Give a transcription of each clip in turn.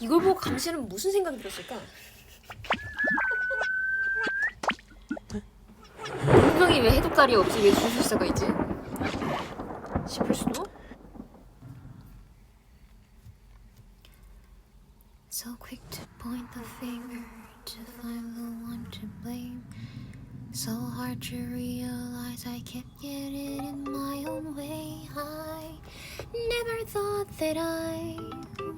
이걸 보고 감시는 무슨 생각이 들었을까? 분명히 왜 해독다리 없이 왜 주술사가 있지? 싶을 수도? So quick to point the finger to find the one to blame. So hard to realize I kept getting in my own way. I never thought that I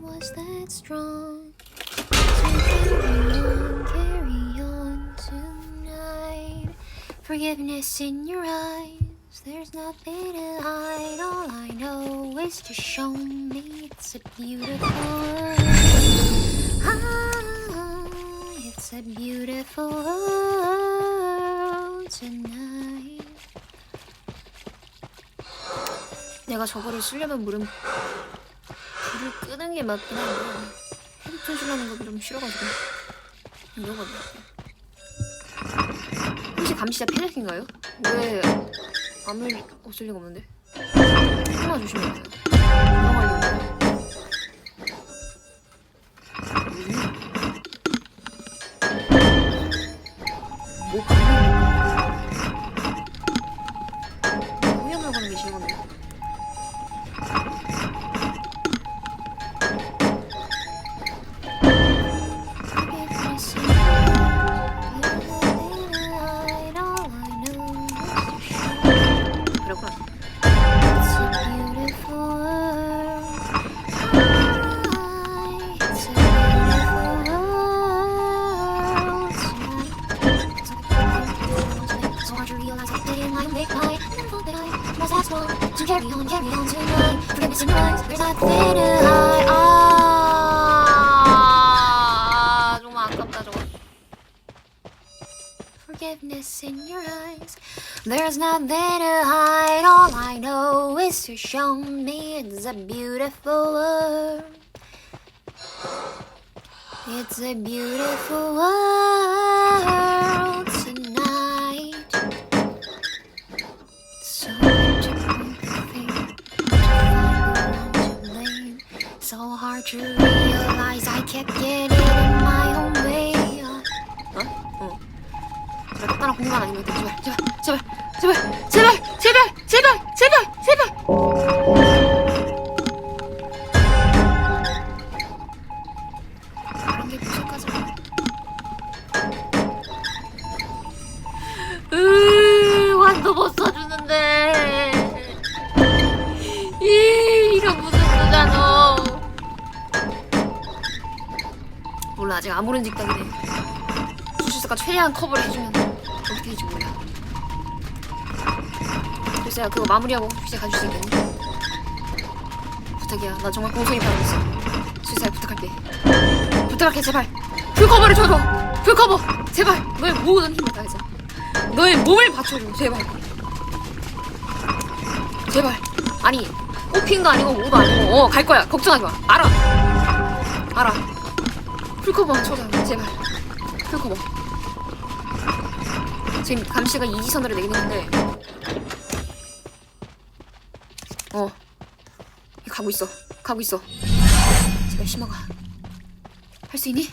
was that strong. So carry on, carry on tonight. Forgiveness in your eyes. There's nothing to hide. All I know is to show me it's a beautiful. Ah, it's a beautiful world tonight. 내가 저거를 쓰려면 물은 게 맞긴 한데 해독 전술하는 거 좀 싫어가지고. 건데 혹시 감시자 패작인가요? 왜 아무 일 없을 리가 없는데? 하나 조심해야 돼요. 위험하려고 뭐 위험을 가는 게 싫은 건데 아 정말 아깝다 저거 Forgiveness in your eyes. There's nothing to hide. All I know is to show me it's a beautiful world. It's a beautiful world To realize I kept getting in my own way. 어? 어 제발 따라 공간 아니면 돼 제발 제발 제발 제발 제발 제발 제발 제발 제발 아직 아무런 직당이네. 주술사가 최대한 커버를 해주면 어떻게 될지 몰라. 글쎄야 그거 마무리하고 이제 가줄 수 있겠니? 부탁이야. 나 정말 공손히 바라고 있어. 수사에 부탁할게. 부탁할게 제발. 풀 커버를 줘줘 풀 커버! 제발! 너의 모든 힘을 다해서. 너의 몸을 받쳐줘 제발. 제발. 아니 꽃핀 거 아니고 뭐도 아니고 어 갈 거야. 걱정하지 마. 알아. 알아 풀커버만 쳐줘 제발. 풀커버 지금 감시가 이지선으로 내긴 했는데. 어. 가고 있어. 가고 있어. 제발 심어가. 할 수 있니?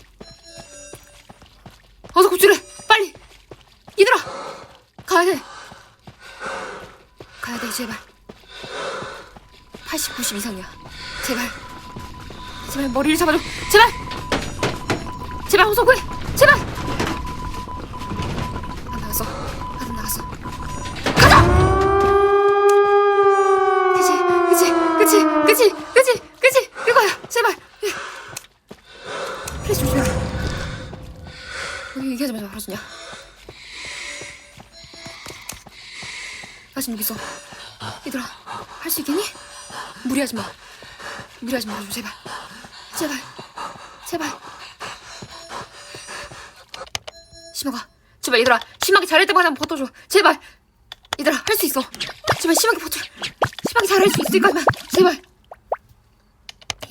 어서 구출해 빨리! 얘들아! 가야 돼. 가야 돼 제발. 80, 90 이상이야. 제발. 제발 머리를 잡아줘. 제발 제발 어서 구해. 제발. 안 나갔어 안 나갔어 가자! 그치 그치 그치 그치 그치 그치. 그거야 제발. 예. 플래시 조심해. 여기 얘기하자마자 바로 나 지금 여기 있어 얘들아 할 수 있겠니? 무리하지 마. 무리하지 말아줘 제발. 제발. 제발 심하가. 제발 얘들아 심하게 때만 한번 버텨줘. 제발. 얘들아 할 수 있어. 제발 심하게 버텨. 심하게 잘할 수 거면 제발.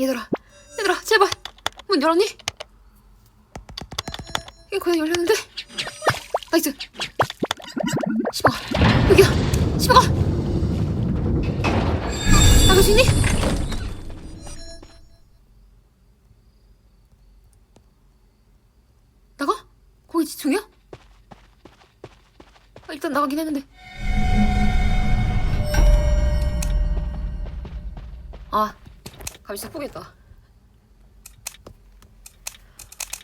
얘들아 얘들아 제발. 문 열었니? 이거 그냥 열렸는데? 나이스. 심하가. 여기야. 심하가. 나갈 수 있니? 왜 지청이야? 아, 일단 나가긴 했는데. 아, 싹 보겠다.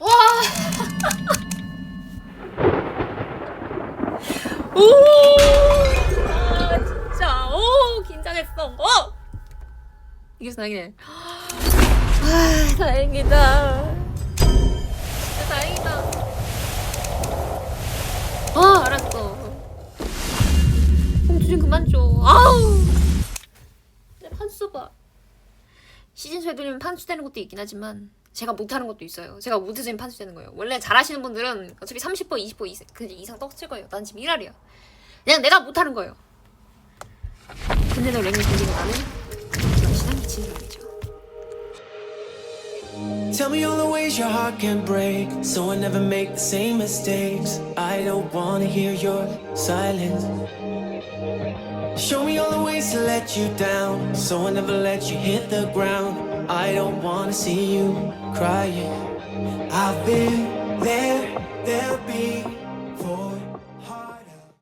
와! 오! 아, 진짜. 오, 긴장했어. 어! 이게 다행이네. 아, 다행이다. 진짜 다행이다. 시즌 잘 돌리면 판수 되는 것도 있긴 하지만 제가 못하는 것도 있어요. 제가 못해서 판수 되는 거예요. 원래 잘하시는 분들은 어차피 30% 20% 이상, 그 이상 떡칠 거예요. 난 지금 1할이야. 그냥 내가 못하는 거예요. 근데 너 랭을 돌리고 나는 역시나 미친 사람이죠. Tell me all the ways your heart can break, so I never make the same mistakes. I don't wanna hear your silence. Show me all the ways to let you down, so I never let you hit the ground. I don't wanna see you crying. I've been there, there'll be